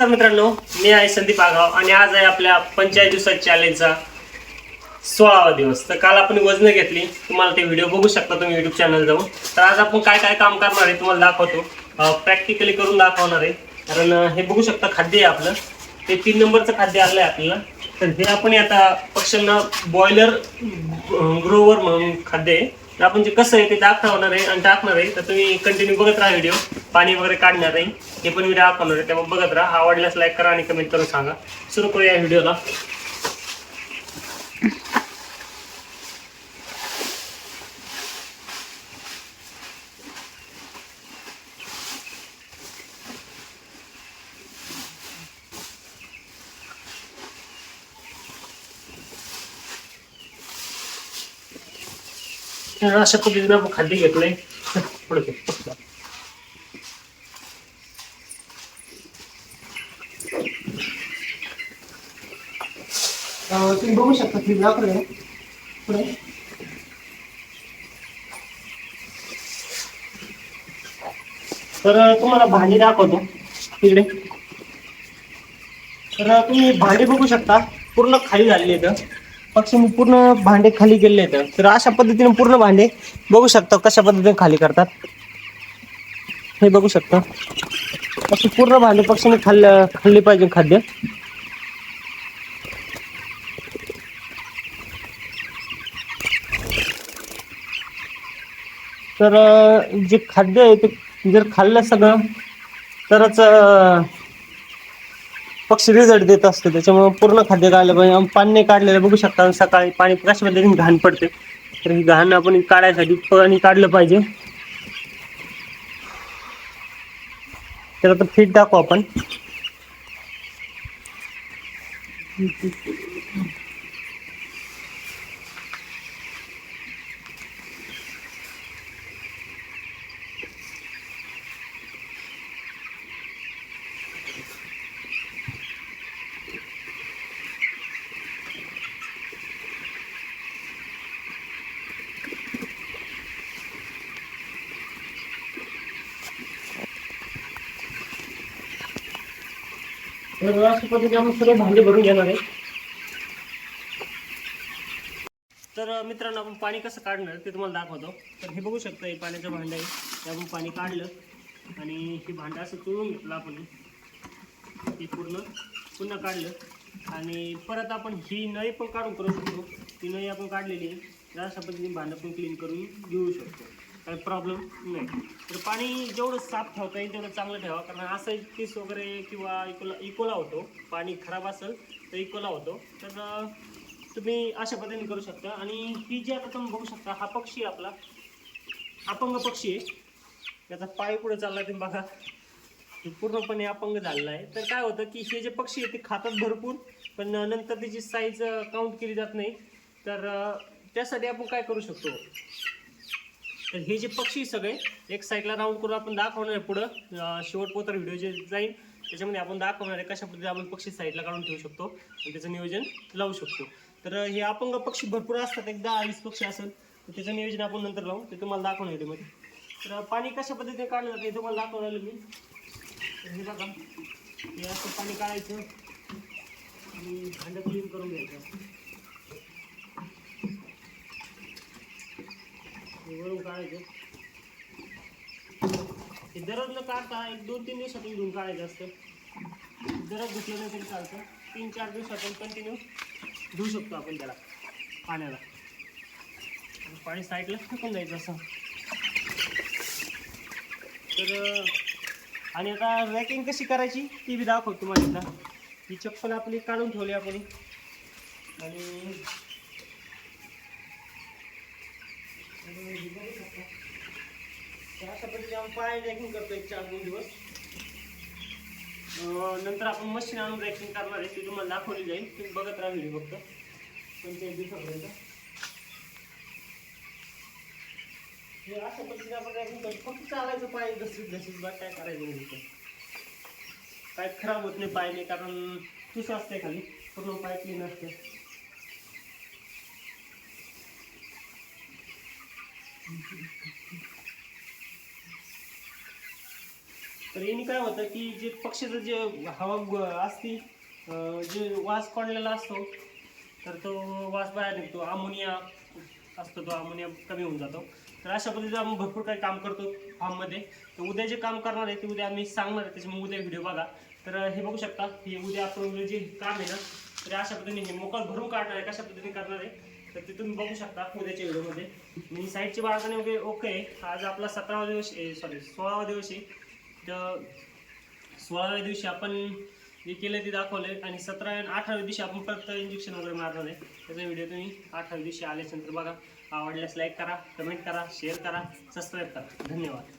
नमस्कार मित्रांनो मी आहे संदीप आगाव आणि आज आहे आपल्या पंचायत दिवसात चॅलेंजचा सोळावा दिवस. तर काल आपण वजन घेतली. तुम्हाला ते व्हिडिओ बघू शकता तुम्ही युट्यूब चॅनल जाऊन तर आज आपण काय काय काम करणार आहे तुम्हाला दाखवतो. प्रॅक्टिकली करून दाखवणार आहे. कारण हे बघू शकता खाद्य आहे आपलं. ते तीन नंबरचं खाद्य आलं आहे आपल्याला. तर हे आपण आता पक्ष्यांना बॉयलर ग्रोवर म्हणून खाद्य आहे. तर आपण जे कसं आहे ते दाखवणार आहे आणि टाकणार आहे. तर तुम्ही कंटिन्यू बघत राहा व्हिडिओ पाणी वगैरे काढणार नाही. हे पण व्हिडिओ दाखवणार आहे. त्यामुळे बघत राहा. आवडल्यास लाईक करा आणि कमेंट करून सांगा. सुरू करूया व्हिडिओला तर अशा खाद्य घेतलंय. पुढे तुम्ही बघू शकता फ्रीज दाखवलं पुढे. तर तुम्हाला भांडी दाखवतो. तिकडे तर तुम्ही भांडे बघू शकता. पूर्ण खाली झालेली आहेत. पक्षी पूर्ण भांडे खाली गेले आहेत. तर अशा पद्धतीने पूर्ण भांडे बघू शकता कशा पद्धतीने खाली करतात. हे बघू शकता. अशी पूर्ण भांडे पक्षाने खाल्लं खाल्ली पाहिजे खाद्य. तर जे खाद्य आहे ते जर खाल्लं सगळं तरच पक्षी रिझल्ट देत असतं. त्याच्यामुळे पूर्ण खाद्य काढलं पाहिजे. पाणी नाही काढलेलं बघू शकता सकाळी पाणी कशा पद्धतीने घाण पडते. तर ही घाण आपण काढायसाठी पाणी काढलं पाहिजे. त्याला तर फिट दाखवू आपण. अशा पद्धतीने आपण सगळे भांडे भरून घेणार आहे. तर मित्रांनो आपण पाणी कसं काढणार ते तुम्हाला दाखवतो. तर हे बघू शकता हे पाण्याचं भांडं आहे. ते आपण पाणी काढलं आणि हे भांडं असं चोळून घेतलं आपण. हे पूर्ण पुन्हा काढलं. आणि परत आपण ही नळी पण काढून करू शकतो. ती नळी आपण काढलेली आहे. तर अशा पद्धतीने भांडं पण क्लीन करून घेऊ शकतो. काही प्रॉब्लेम नाही. तर पाणी जेवढं साफ ठेवता येईल तेवढं चांगलं ठेवा. कारण असं केस वगैरे किंवा इकोला इकोला होतो पाणी खराब असेल तर इकोला होतो तर तुम्ही अशा पद्धतीने करू शकता. आणि ही जी आता तुम्ही बघू शकता हा पक्षी आपला. अपंग पक्षी आहे. त्याचा पाय पुढे चालला तुम्ही बघा. हे पूर्णपणे अपंग झालेला आहे. तर काय होतं की हे जे पक्षी आहे ते खातात भरपूर. पण नंतर त्याची साईज काउंट केली जात नाही. तर त्यासाठी आपण काय करू शकतो? तर हे जे पक्षी सगळे एक साईडला राऊंड करून आपण दाखवणार आहे पुढं. अं, शेवटपोतर व्हिडिओ जे जाईल त्याच्यामध्ये आपण दाखवणार आहे कशा पद्धतीने आपण पक्षी साईडला काढून ठेवू शकतो आणि त्याचं नियोजन लावू शकतो. तर हे अपंग पक्षी भरपूर असतात एक दहा वीस पक्षी असेल तर त्याचं नियोजन आपण नंतर लावू ते तुम्हाला दाखवणार व्हिडिओमध्ये तर पाणी कशा पद्धतीने काढलं जातं हे तुम्हाला दाखवणार मी. तर हे बघा हे असं पाणी काढायचं आणि भांडं क्लीन करून घ्यायचं. वरून काढायचं. हे दररोज न काढता एक दोन तीन दिवसातून धुवून काढायचं असतं. दररोज धुतलं नाही तरी चालतं. तीन चार दिवसातून कंटिन्यू धुवू शकतो आपण त्याला पाण्याला. पाणी साईडला फेकून द्यायचं असं. तर आणि आता रॅकिंग कशी करायची ती बी दाखवतो तुम्हाला ही चप्पल आपली काढून ठेवली आपण. आणि तर अशा पद्धतीने आपण पाय रॅकिंग करतो एक चार दोन दिवस नंतर आपण मशीन आणून रॅकिंग करणार आहे ती तुम्हाला दाखवली जाईल. तुम्ही बघत राहा व्हिडिओ फक्त. पंचेचाळीस दिवसापर्यंत. हे अशा पद्धतीने आपण रॅकिंग करतो. फक्त चालायचं पाय घसरीत घसरीत बा काय करायचं नाही काय खराब होत नाही पाय नाही कारण तुस असते खाली. पूर्ण पाय क्लीन असते तर याने काय होतं की जे पक्षीचं जे हवा असते असती जे वास पडलेला असतो तर तो वास बाहेर निघतो. अमोनिया असतो तो अमोनिया कमी होऊन जातो. तर अशा पद्धतीचं आम्ही भरपूर काही काम करतो फार्ममध्ये. तर उद्या जे काम करणार आहे ते उद्या आम्ही सांगणार आहे त्याच्यामुळे उद्या व्हिडिओ बघा. तर हे बघू शकता हे उद्या आपण जे काम आहे ना तर अशा पद्धतीने हे मोकळ भरून काढणार आहे कशा पद्धतीने करणार आहे. तर ते तुम्ही बघू शकता उद्याच्या व्हिडिओमध्ये. मी साईडची बाळगणी वगैरे ओके आहे. आज आपला सतरावा दिवस सॉरी सोळावा दिवस आहे. तर सोळाव्या दिवशी आपण जे केलं ते दाखवलं आणि सतरा आणि अठराव्या दिवशी आपण परत इंजेक्शन वगैरे मारणार आहे. त्याचा व्हिडिओ तुम्ही अठराव्या दिवशी आल्याच्यानंतर बघा. आवडल्यास लाईक करा कमेंट करा शेअर करा सबस्क्राईब करा. धन्यवाद.